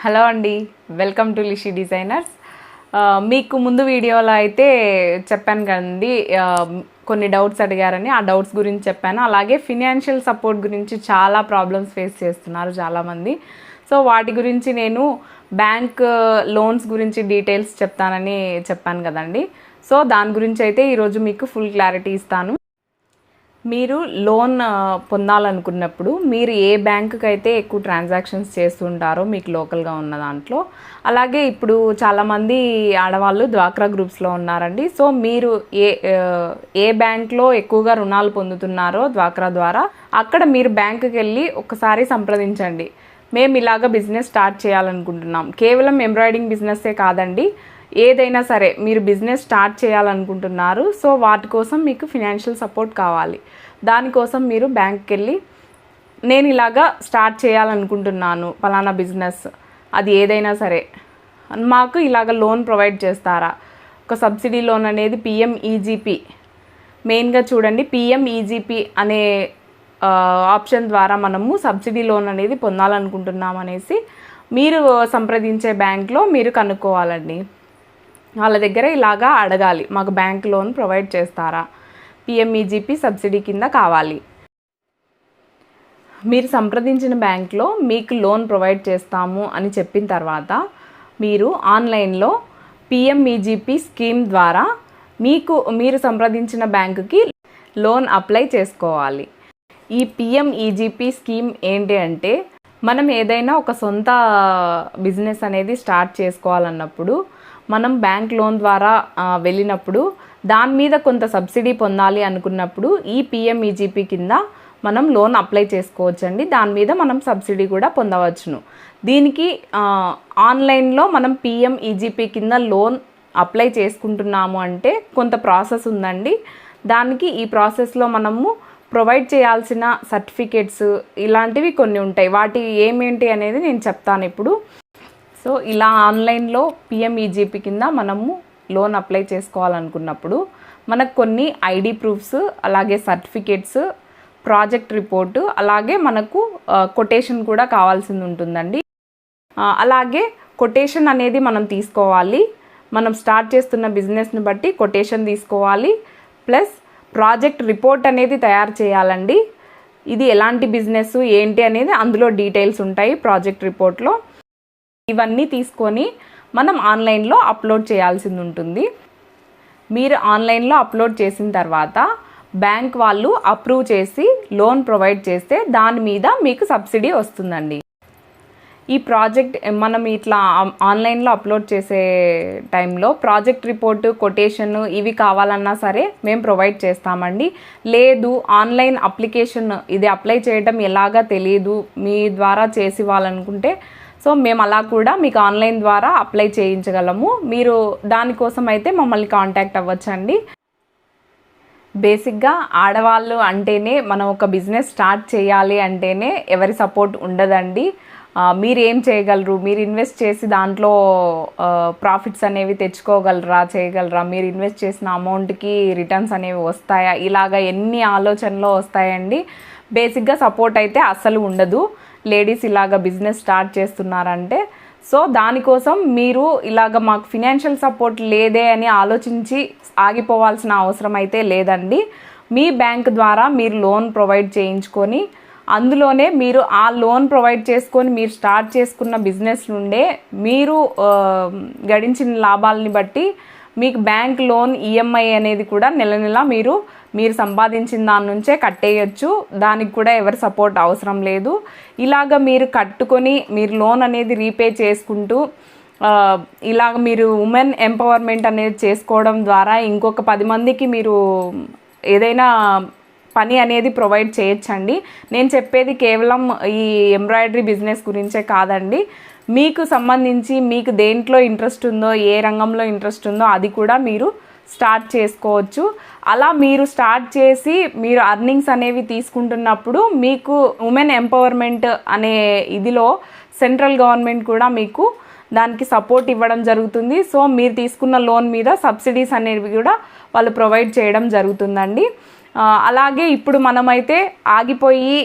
Hello అండి welcome to Lishi designers. మీకు ముందు వీడియోలో అయితే చెప్పాను కదండి కొన్ని డౌట్స్ అడిగారని ఆ డౌట్స్ గురించి చెప్పాను. అలాగే ఫినాన్షియల్ సపోర్ట్ గురించి చాలా ప్రాబ్లమ్స్ ఫేస్ చేస్తున్నారు చాలామంది. సో వాటి గురించి నేను బ్యాంక్ లోన్స్ గురించి డీటెయిల్స్ చెప్తానని చెప్పాను కదండి. సో దాని గురించి అయితే ఈరోజు మీకు ఫుల్ క్లారిటీ ఇస్తాను. మీరు లోన్ పొందాలనుకున్నప్పుడు మీరు ఏ బ్యాంకుకి అయితే ఎక్కువ ట్రాన్సాక్షన్స్ చేస్తుంటారో మీకు లోకల్గా ఉన్న దాంట్లో. అలాగే ఇప్పుడు చాలామంది ఆడవాళ్ళు డ్వాక్రా గ్రూప్స్లో ఉన్నారండి. సో మీరు ఏ ఏ బ్యాంక్లో ఎక్కువగా రుణాలు పొందుతున్నారో డ్వాక్రా ద్వారా అక్కడ మీరు బ్యాంకుకి వెళ్ళి ఒకసారి సంప్రదించండి. మేము ఇలాగ బిజినెస్ స్టార్ట్ చేయాలనుకుంటున్నాం. కేవలం ఎంబ్రాయిడింగ్ బిజినెస్సే కాదండి. ఏదైనా సరే మీరు బిజినెస్ స్టార్ట్ చేయాలనుకుంటున్నారు సో వాటి కోసం మీకు ఫినాన్షియల్ సపోర్ట్ కావాలి. దానికోసం మీరు బ్యాంక్కి వెళ్ళి నేను ఇలాగా స్టార్ట్ చేయాలనుకుంటున్నాను ఫలానా బిజినెస్ అది ఏదైనా సరే. మాకు ఇలాగ లోన్ ప్రొవైడ్ చేస్తారా? ఒక సబ్సిడీ లోన్ అనేది పిఎం ఈజీపీ మెయిన్గా చూడండి పిఎం ఈజీపీ అనే ఆప్షన్ ద్వారా మనము సబ్సిడీ లోన్ అనేది పొందాలనుకుంటున్నాం అనేసి మీరు సంప్రదించే బ్యాంక్లో మీరు కనుక్కోవాలండి. వాళ్ళ దగ్గర ఇలాగా అడగాలి. మాకు బ్యాంక్ లోన్ ప్రొవైడ్ చేస్తారా? పిఎంఈజీపీ సబ్సిడీ కింద కావాలి. మీరు సంప్రదించిన బ్యాంక్లో మీకు లోన్ ప్రొవైడ్ చేస్తాము అని చెప్పిన తర్వాత మీరు ఆన్లైన్లో పిఎంఈజీపీ స్కీమ్ ద్వారా మీకు మీరు సంప్రదించిన బ్యాంకుకి లోన్ అప్లై చేసుకోవాలి. ఈ పిఎంఈజీపీ స్కీమ్ ఏంటి అంటే మనం ఏదైనా ఒక సొంత బిజినెస్ అనేది స్టార్ట్ చేసుకోవాలన్నప్పుడు మనం బ్యాంక్ లోన్ ద్వారా వెళ్ళినప్పుడు దాని మీద కొంత సబ్సిడీ పొందాలి అనుకున్నప్పుడు ఈ పిఎంఈజీపీ కింద మనం లోన్ అప్లై చేసుకోవచ్చండి. దాని మీద మనం సబ్సిడీ కూడా పొందవచ్చును. దీనికి ఆన్లైన్లో మనం పిఎంఈజీపీ కింద లోన్ అప్లై చేసుకుంటున్నాము అంటే కొంత ప్రాసెస్ ఉందండి. దానికి ఈ ప్రాసెస్లో మనము ప్రొవైడ్ చేయాల్సిన సర్టిఫికేట్స్ ఇలాంటివి కొన్ని ఉంటాయి. వాటి ఏమేంటి అనేది నేను చెప్తాను ఇప్పుడు. సో ఇలా ఆన్లైన్లో పిఎంఈజీపీ కింద మనము లోన్ అప్లై చేసుకోవాలనుకున్నప్పుడు మనకు కొన్ని ఐడి ప్రూఫ్స్ అలాగే సర్టిఫికేట్స్ ప్రాజెక్ట్ రిపోర్టు అలాగే మనకు కొటేషన్ కూడా కావాల్సింది ఉంటుందండి. అలాగే కొటేషన్ అనేది మనం తీసుకోవాలి. మనం స్టార్ట్ చేస్తున్న బిజినెస్ని బట్టి కొటేషన్ తీసుకోవాలి. ప్లస్ ప్రాజెక్ట్ రిపోర్ట్ అనేది తయారు చేయాలండి. ఇది ఎలాంటి బిజినెస్ ఏంటి అనేది అందులో డీటెయిల్స్ ఉంటాయి ప్రాజెక్ట్ రిపోర్ట్లో. ఇవన్నీ తీసుకొని మనం ఆన్లైన్లో అప్లోడ్ చేయాల్సింది ఉంటుంది. మీరు ఆన్లైన్లో అప్లోడ్ చేసిన తర్వాత బ్యాంక్ వాళ్ళు అప్రూవ్ చేసి లోన్ ప్రొవైడ్ చేస్తే దాని మీద మీకు సబ్సిడీ వస్తుందండి. ఈ ప్రాజెక్ట్ మనం ఇట్లా ఆన్లైన్లో అప్లోడ్ చేసే టైంలో ప్రాజెక్ట్ రిపోర్టు కొటేషన్ ఇవి కావాలన్నా సరే మేము ప్రొవైడ్ చేస్తామండి. లేదు ఆన్లైన్ అప్లికేషన్ ఇది అప్లై చేయడం ఎలాగా తెలియదు మీ ద్వారా చేసి ఇవ్వాలనుకుంటే సో మేము అలా కూడా మీకు ఆన్లైన్ ద్వారా అప్లై చేయించగలము. మీరు దానికోసం అయితే మమ్మల్ని కాంటాక్ట్ అవ్వచ్చండి. బేసిక్గా ఆడవాళ్ళు అంటేనే మనం ఒక బిజినెస్ స్టార్ట్ చేయాలి అంటేనే ఎవరి సపోర్ట్ ఉండదండి. మీరు ఏం చేయగలరు? మీరు ఇన్వెస్ట్ చేసి దాంట్లో ప్రాఫిట్స్ అనేవి తెచ్చుకోగలరా చేయగలరా? మీరు ఇన్వెస్ట్ చేసిన అమౌంట్కి రిటర్న్స్ అనేవి వస్తాయా? ఇలాగ ఎన్ని ఆలోచనలు వస్తాయండి? బేసిక్గా సపోర్ట్ అయితే అస్సలు ఉండదు. లేడీస్ ఇలాగ బిజినెస్ స్టార్ట్ చేస్తున్నారంటే. సో దానికోసం మీరు ఇలాగ మాకు ఫినాన్షియల్ సపోర్ట్ లేదే అని ఆలోచించి ఆగిపోవాల్సిన అవసరం అయితే లేదండి. మీ బ్యాంక్ ద్వారా మీరు లోన్ ప్రొవైడ్ చేయించుకొని అందులోనే మీరు ఆ లోన్ ప్రొవైడ్ చేసుకొని మీరు స్టార్ట్ చేసుకున్న బిజినెస్ నుండే మీరు గడించిన లాభాలని బట్టి మీకు బ్యాంక్ లోన్ ఈఎంఐ అనేది కూడా నెల నెల మీరు మీరు సంపాదించిన దాని నుంచే కట్టేయచ్చు. దానికి కూడా ఎవరి సపోర్ట్ అవసరం లేదు. ఇలాగ మీరు కట్టుకొని మీరు లోన్ అనేది రీపే చేసుకుంటూ ఇలాగ మీరు ఉమెన్ ఎంపవర్మెంట్ అనేది చేసుకోవడం ద్వారా ఇంకొక పది మందికి మీరు ఏదైనా పని అనేది ప్రొవైడ్ చేయొచ్చండి. నేను చెప్పేది కేవలం ఈ ఎంబ్రాయిడరీ బిజినెస్ గురించే కాదండి. మీకు సంబంధించి మీకు దేంట్లో ఇంట్రెస్ట్ ఉందో ఏ రంగంలో ఇంట్రెస్ట్ ఉందో అది కూడా మీరు స్టార్ట్ చేసుకోవచ్చు. అలా మీరు స్టార్ట్ చేసి మీరు అర్నింగ్స్ అనేవి తీసుకుంటున్నప్పుడు మీకు ఉమెన్ ఎంపవర్మెంట్ అనే ఇదిలో సెంట్రల్ గవర్నమెంట్ కూడా మీకు దానికి సపోర్ట్ ఇవ్వడం జరుగుతుంది. సో మీరు తీసుకున్న లోన్ మీద సబ్సిడీస్ అనేవి కూడా వాళ్ళు ప్రొవైడ్ చేయడం జరుగుతుందండి. అలాగే ఇప్పుడు మనమైతే ఆగిపోయి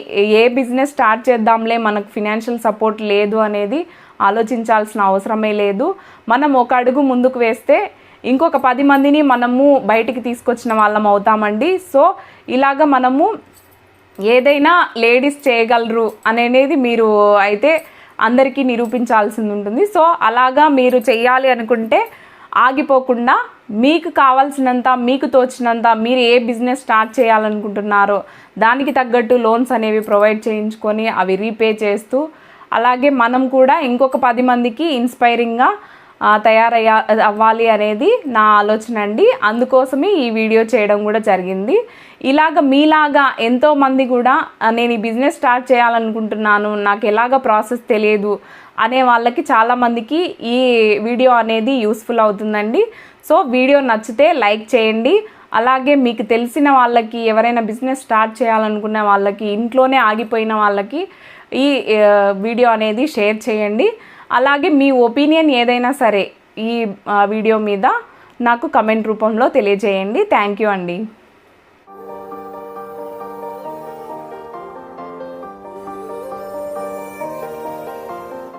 ఏ బిజినెస్ స్టార్ట్ చేద్దాంలే మనకు ఫినాన్షియల్ సపోర్ట్ లేదు అనేది ఆలోచించాల్సిన అవసరమే లేదు. మనం ఒక అడుగు ముందుకు వేస్తే ఇంకొక పది మందిని మనము బయటికి తీసుకొచ్చిన వాళ్ళం అవుతామండి. సో ఇలాగ మనము ఏదైనా లేడీస్ చేయగలరు అనేది మీరు అయితే అందరికీ నిరూపించాల్సింది ఉంటుంది. సో అలాగా మీరు చేయాలి అనుకుంటే ఆగిపోకుండా మీకు కావాల్సినంత మీకు తోచినంత మీరు ఏ బిజినెస్ స్టార్ట్ చేయాలనుకుంటున్నారో దానికి తగ్గట్టు లోన్స్ అనేవి ప్రొవైడ్ చేయించుకొని అవి రీపే చేస్తూ అలాగే మనం కూడా ఇంకొక పది మందికి ఇన్స్పైరింగ్గా తయారయ్య తయారయ్యా అవ్వాలి అనేది నా ఆలోచన అండి. అందుకోసమే ఈ వీడియో చేయడం కూడా జరిగింది. ఇలాగ మీలాగా ఎంతో మంది కూడా నేను ఈ బిజినెస్ స్టార్ట్ చేయాలనుకుంటున్నాను నాకు ఎలాగ ప్రాసెస్ తెలియదు అనే వాళ్ళకి చాలామందికి ఈ వీడియో అనేది యూస్ఫుల్ అవుతుందండి. సో వీడియో నచ్చితే లైక్ చేయండి. అలాగే మీకు తెలిసిన వాళ్ళకి ఎవరైనా బిజినెస్ స్టార్ట్ చేయాలనుకున్న వాళ్ళకి ఇంట్లోనే ఆగిపోయిన వాళ్ళకి ఈ వీడియో అనేది షేర్ చేయండి. అలాగే మీ ఒపీనియన్ ఏదైనా సరే ఈ వీడియో మీద నాకు కమెంట్ రూపంలో తెలియజేయండి. థ్యాంక్ యూ అండి.